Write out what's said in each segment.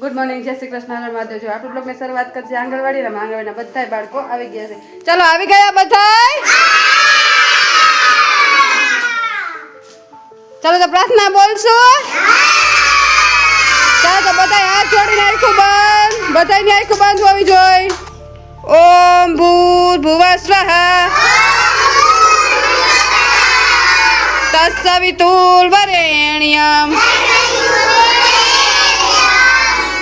Good morning જય શ્રી કૃષ્ણ મહાદેવ જો આટલું બ્લોગની શરૂઆત કરશે આંગણવાડી અને આંગણવાડીના બધા બાળકો આવી ગયા છે. ચાલો, આવી ગયા બધા ચાલો, તો પ્રાર્થના બોલશો. ચાલો, તો બધા હાથ જોડીને આખું બંધ. બધાયની આખું બંધ હોવી જોઈ ઓમ ભૂત ભુવા સ્વાહા તસ્સવિતુલ વરેણ્યમ.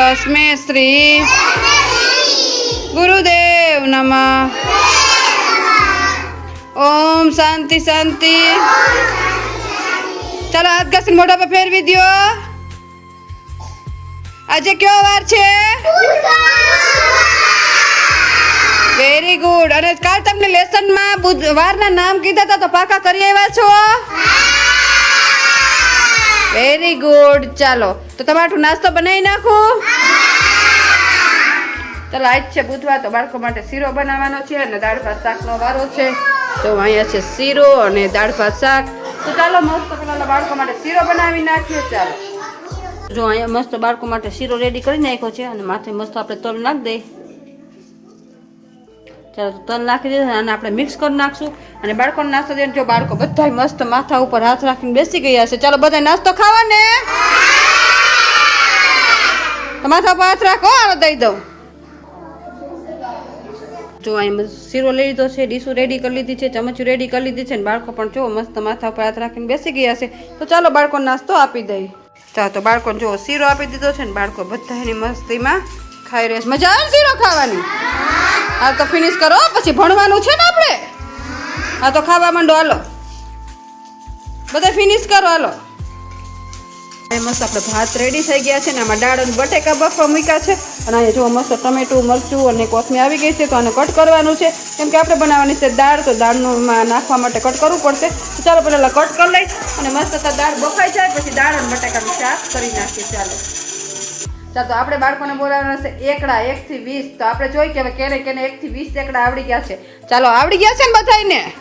તસ્મે શ્રી ગુરુદેવ નમ ઓમ શાંતિ શાંતિ ચાલો હાથ ઘસીને મોઢા પર ફેરવી દ્યો આજે કયો વાર છે વેરી ગુડ અને કાલ તમને લેસનમાં બુધવારના નામ કીધા હતા તો પાકા કરી આવ્યા છો વેરી ગુડ ચાલો, તો તમારું નાસ્તો બનાવી નાખું? ચાલો આજ છે બુધવાર, તો બાળકો માટે શીરો બનાવવાનો છે અને દાળ ભાત શાકનો વારો છે. તો અહીંયા છે શીરો અને દાળ ભાત શાક. તો ચાલો, મસ્ત પેલા બાળકો માટે શીરો બનાવી નાખીએ, ચાલો. જો અહીંયા મસ્ત બાળકો માટે શીરો રેડી કરી નાખ્યો છે અને માથે મસ્ત આપણે તલ નાખી દઈએ. ચાલો તો તલ નાખી દીધું અને આપણે મિક્સ કરી નાખશું. અને બાળકોને નાસ્તો દઈને જો બાળકો બધાય મસ્ત માથા ઉપર હાથ રાખીને બેસી ગયા છે. ચાલો બધા નાસ્તો ખાવા ને માથા ઉપર હાથ રાખો આનો દઈ દઉં. જો અહીં શીરો લઈ લીધો છે, ડીશું રેડી કરી લીધી છે, ચમચું રેડી કરી લીધી છે. ને બાળકો પણ જો મસ્ત માથા ઉપર હાથ રાખીને બેસી ગયા છે. તો ચાલો બાળકોને નાસ્તો આપી દઈએ ચાલો તો બાળકોને જો શીરો આપી દીધો છે ને બાળકો બધા એની મસ્તીમાં ખાઈ રહેશે મજા આવે શીરો ખાવાની? હા તો ફિનિશ કરો, પછી ભણવાનું છે ને આપણે? હા તો ખાવા માંડો, હાલો. બધા ફિનિશ કરો, હાલો. મસ્ત આપણે ભાત રેડી થઈ ગયા છે ને આમાં દાળ અને બટેકા બફવા મૂક્યા છે. અને અહીંયા જો મસ્ત ટમેટું, મરચું અને કોથમી આવી ગઈ છે, તો આને કટ કરવાનું છે. કેમ કે આપણે બનાવવાની છે દાળ, તો દાળનું નાખવા માટે કટ કરવું પડશે. ચાલો પહેલાં કટ કરી લઈ અને મસ્ત દાળ બફાઈ જાય, પછી દાળ અને બટેકાનું શાક કરી નાખીએ, ચાલો. ચાલો તો આપણે બાળકોને બોલાવવાના છે એકડા, એકથી વીસ. તો આપણે જોઈ કે હવે કેને કેને એકથી વીસ એકડા આવડી ગયા છે. ચાલો, આવડી ગયા છે ને બધાને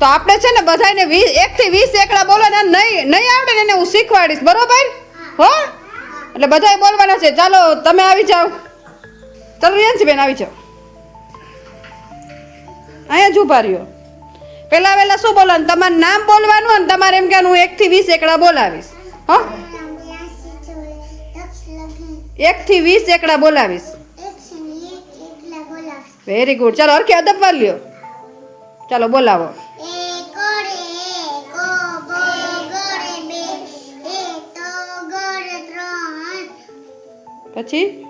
તો આપણે છે ને બધાને વીસ એકથી વીસ એકડા બોલવાના નહીં નહીં આવડે ને એને હું શીખવાડીશ. બરોબર? હો? એટલે બધાય બોલવાના છે. ચાલો, તમે આવી જાઓ. ચાલો રિયાન્સી બેન આવી જાઓ. અહીંયા જ ઊભા રહ્યો. પહેલાં વહેલાં શું બોલવાનું? તમારું નામ બોલવાનું અને તમારે એમ કે હું એકથી વીસ એકડા બોલાવીશ. હો? એકથી વીસ, એકડા બોલાવીશ. વેરી ગુડ ચાલો અરખી અદબ વાર લ્યો. ચાલો, બોલાવો. પછી?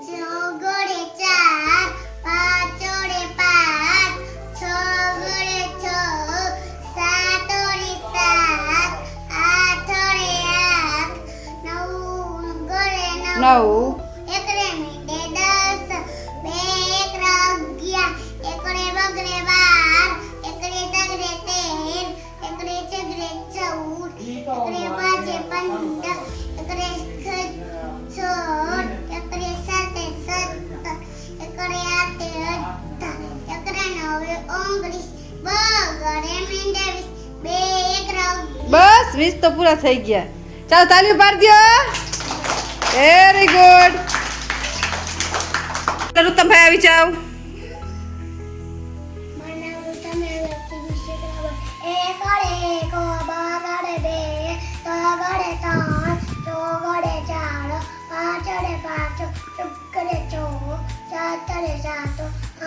નવ. તો પૂરા થઈ ગયા ચાલો તાલી પાડ દો વેરી ગુડ રૂતમભાઈ આવી જાઓ મનાવું તમે વ્યક્તિ વિશે બરાબર. એક અડે એક, બાર અડે બે, ત્રણ અડે ત્રણ, ચોક અડે ચાર, પાંચ અડે પાંચ, છક અડે છ, સાત અડે સાત,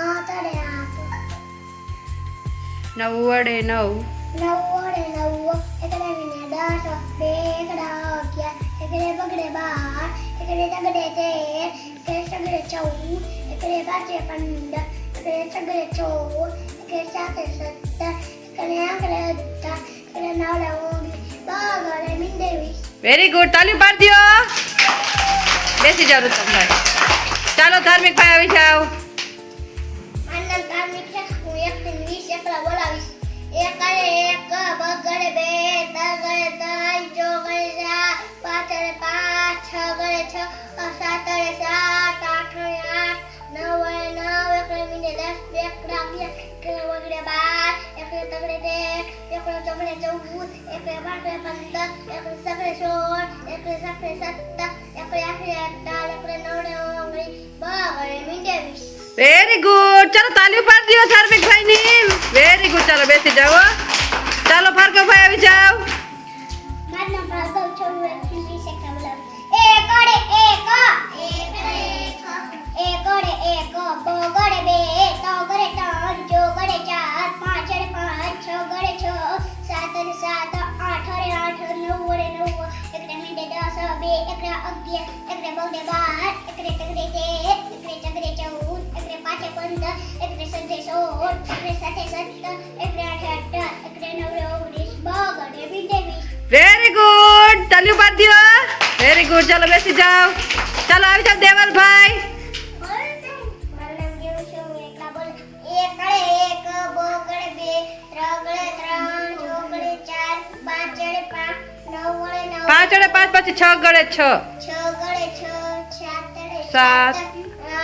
આઠ અડે આઠ, નવ વડે નવ નવ ને નવ, એકડે ને દસ, એકડા અગિયાર, એકડે બગડે બાર, એકડે તગડે તેર, એકડે સગડે ચૌદ, એકડે પાંચે પંદર, એકડે સગડે ચોર એકડે સાતે સત્તર, એકડે આંકડે અઢાર, એકડે નવડે ઓગણીસ, બગડે મીંડે વીસ, વેરી ગુડ તાલી પાડી દો બેસી જાવ તમે ચાલો ધાર્મિક ભાઈ આવી જાઓ એક એક બે તગડે ત્રણ, ચોગડે ચાર પાછળે પાંચ છ ગળે છ સાતડે સાત આઠડે આઠ નવડે નવ એકડે દસ એકડા બાર એકડે તગડે તેર એકડે ચોગડે ચૌદ એકડે પાંચડે પંદર એકડે સગડે સોળ એકડે સાતડે સત્તર એકડે આઠડે અઢાર એકડે નવડે ઓગણીસ બગડે મીંડે વીસ. વેરી ગુડ ચાલો તાલી પાડી દો ધાર્મિક ભાઈની. વેરી ગુડ ચાલો બેસી જાઓ. ચાલો ભાર્ગવ ભાઈ આવી જાઓ. મારું નામ ભાર્ગવ છે હું એક એક. એકડે એકરે સત્તર સોળ એકડે સાતે સત્તર એકરે આઠે અઢાર એકડે નવડે ઓગણીસ બગડે મીંડે વેરી ગુડ તાલી પાડી દો વેરી ગુડ ચાલો બેસી જાઓ. ચાલો આવી જાઓ દેવલભાઈ. પાંચ ગળે પાંચ પછી છ ગળે છ. છ ગળે છ સાત.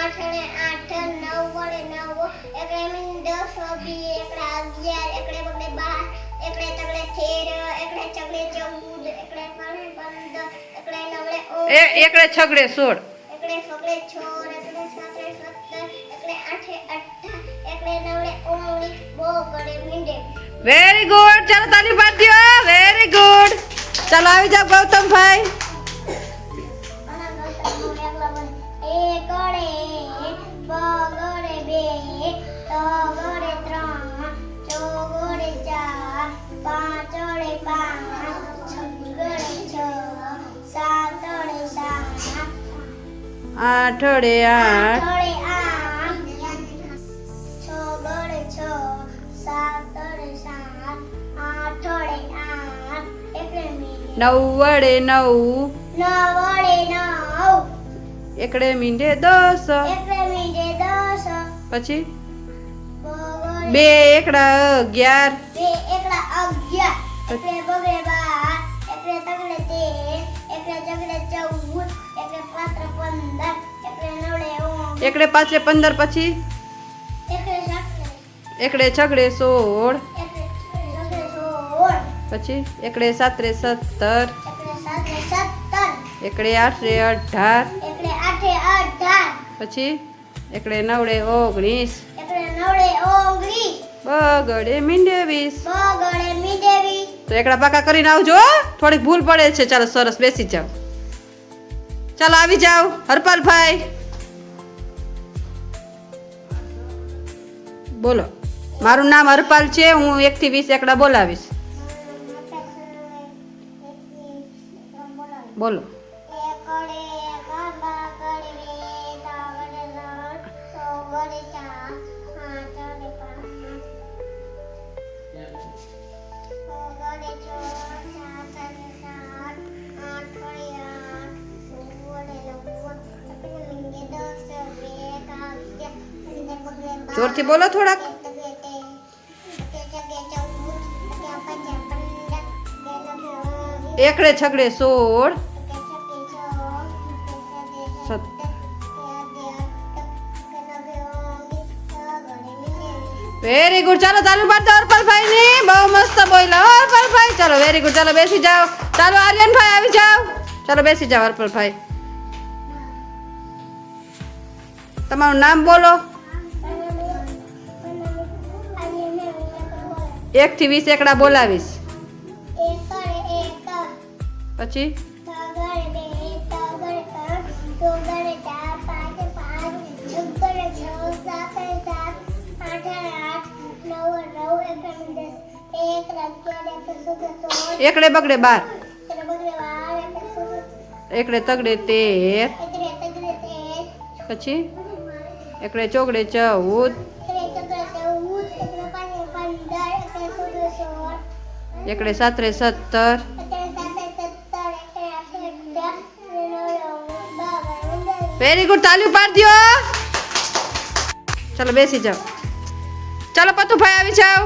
આઠ અને આઠ નવ વડે નવ એકડે મીન દસ બી એકડે અગિયાર એકડે બગડે બાર એકડે તગડે તેર એકડે ચગડે ચૌદ એકડે પાંચે પંદર એકડે નવડે એ એકડે છગડે સોળ. એકડે સગડે છોર એકડે સાતડે સત્તર એકડે આઠે અઠ એકડે નવડે ઓગણીસ બહુ ગળે મીંડે. વેરી ગુડ ચાલો તાલી પાડી દો વેરી એકડે આઠ નવ વડે નવ એકડે મીંડે દસ પછી બે એકડા અગિયાર એકડે ચૌદ એકડે પાત્ર પંદર એકડે પાંચે પંદર પછી? એકડે છગડે સોળ. પછી એકડે સાતરે સત્તર. એકડે આઠરે અઢાર. પછી એકડે નવડે ઓગણીસ. બગડે મીંડે વીસ. બગડે મીંડે વીસ. તો એકડા પાકા કરીને આવજો. થોડીક ભૂલ પડે છે. ચાલો સરસ બેસી જાઓ. ચાલો આવી જાઓ, હરપાલભાઈ. બોલો. મારું નામ હરપાલ છે, હું એકથી વીસ એકડા બોલાવીશ. બોલો. જોરથી બોલો થોડાક. એકડે છગડે સોળ. વેરી ગુડ ચાલો, ચાલુ પાડ દો હરપાલભાઈ ની બહુ મસ્ત બોલ્યા. હો હરપાલભાઈ ચાલો વેરી ગુડ ચાલો, બેસી જાઓ. ચાલો, આર્યનભાઈ આવી જાઓ. ચાલો, બેસી જાઓ હરપાલભાઈ તમારું નામ બોલો. એક થી વીસ એકડા બોલાવીશ. પછી? એકડે બગડે બાર. એકડે તગડે તેર. પછી? એકડે ચોગડે ચૌદ. એકડે સાતરે સત્તર. વેરી ગુડ તાલી પાડી ચાલો બેસી જાઓ. ચાલો પતુભાઈ આવી જાઓ.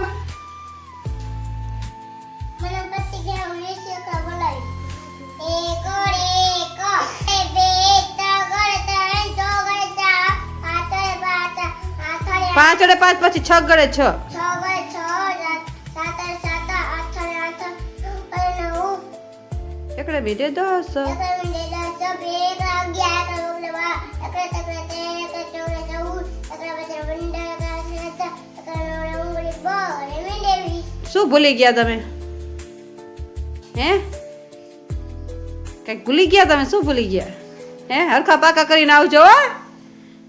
પાંચ પાંચ પછી છ ગળે છ. બાર મિંડે વીસ શું ભૂલી ગયા તમે હે કઈ ભૂલી ગયા તમે શું ભૂલી ગયા હે હરખા પાકા કરીને આવજો હો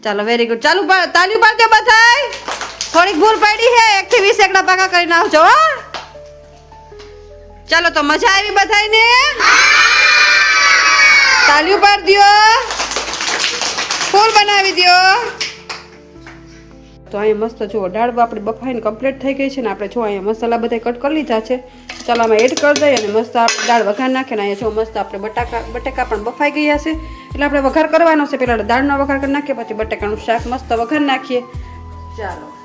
ચાલો વેરી ગુડ ચાલુ તાલી પાડજો બધાય થોડીક ભૂલ પડી છે એક થી વીસ એકડા પાકા કરીને આવજો હો ચાલો તો મજા આવી બધાયને? તાલી પાડ દો ફૂલ બનાવી દ્યો. તો અહીંયા મસ્ત જુઓ, દાળ આપણે બફાઈને કમ્પ્લીટ થઈ ગઈ છે ને આપણે જો અહીંયા મસાલા બધા કટ કરી લીધા છે. ચાલો આમાં એડ કરી દઈએ અને મસ્ત આપણે દાળ વઘાર નાખીને અહીંયા જો મસ્ત આપણે બટાકા બટેકા પણ બફાઈ ગયા છે. એટલે આપણે વઘાર કરવાનો છે. પહેલાં દાળનો વઘાર કરી નાખીએ, પછી બટાકાનું શાક મસ્ત વઘાર નાખીએ. ચાલો.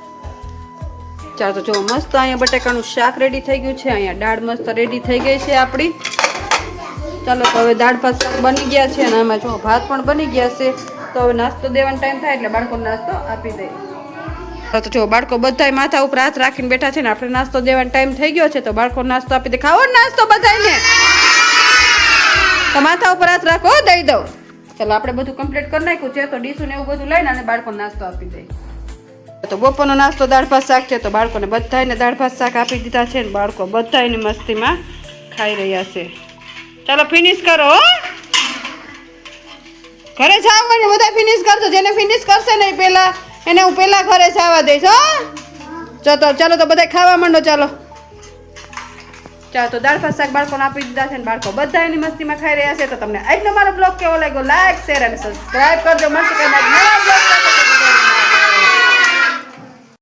ચાલો તો જો મસ્ત અહીંયા બટેકાનું શાક રેડી થઈ ગયું છે. અહીંયા દાળ મસ્ત રેડી થઈ ગઈ છે આપણી. ચાલો તો હવે દાળ ભાત શાક બની ગયા છે અને આમાં જો ભાત પણ બની ગયા છે. તો હવે નાસ્તો દેવાનો ટાઈમ થાય એટલે બાળકોને નાસ્તો આપી દઈએ તો જો બાળકો બધાય માથા ઉપર હાથ રાખીને બેઠા છે ને આપણે નાસ્તો દેવાનો ટાઈમ થઈ ગયો છે તો બાળકો નાસ્તો આપી દે. ખાવો નાસ્તો બધાયને. તો માથા ઉપર હાથ રાખો દઈ દઉં. ચાલો આપણે બધું કમ્પ્લીટ કરી નાખ્યું છે તો ડીશું ને એવું બધું લઈને અને બાળકોને નાસ્તો આપી દઈએ તો બપોરનો નાસ્તો, દાળ, ભાત, શાક છે, તો બાળકોને બધાને દાળ, ભાત, શાક આપી દીધા છે ને બાળકો બધાયની મસ્તીમાં ખાઈ રહ્યા છે. ચાલો ફિનિશ કરો ઘરે જાવ ને બધા ફિનિશ કરજો, જેને ફિનિશ કરશે ને પહેલાં, એને હું પહેલા ઘરે જવા દઈશ, હો. ચલો તો, ચાલો તો બધા ખાવા માંડો, ચાલો. ચાલો તો દાળ, ભાત, શાક બાળકોને આપી દીધા છે ને બાળકો બધા એની મસ્તીમાં ખાઈ રહ્યા છે, તો તમને આજનો મારો બ્લોગ કેવો લાગ્યો? લાઈક શેર અને સબસ્ક્રાઈબ કરજો. મસ્તી કરી નવા બ્લોગ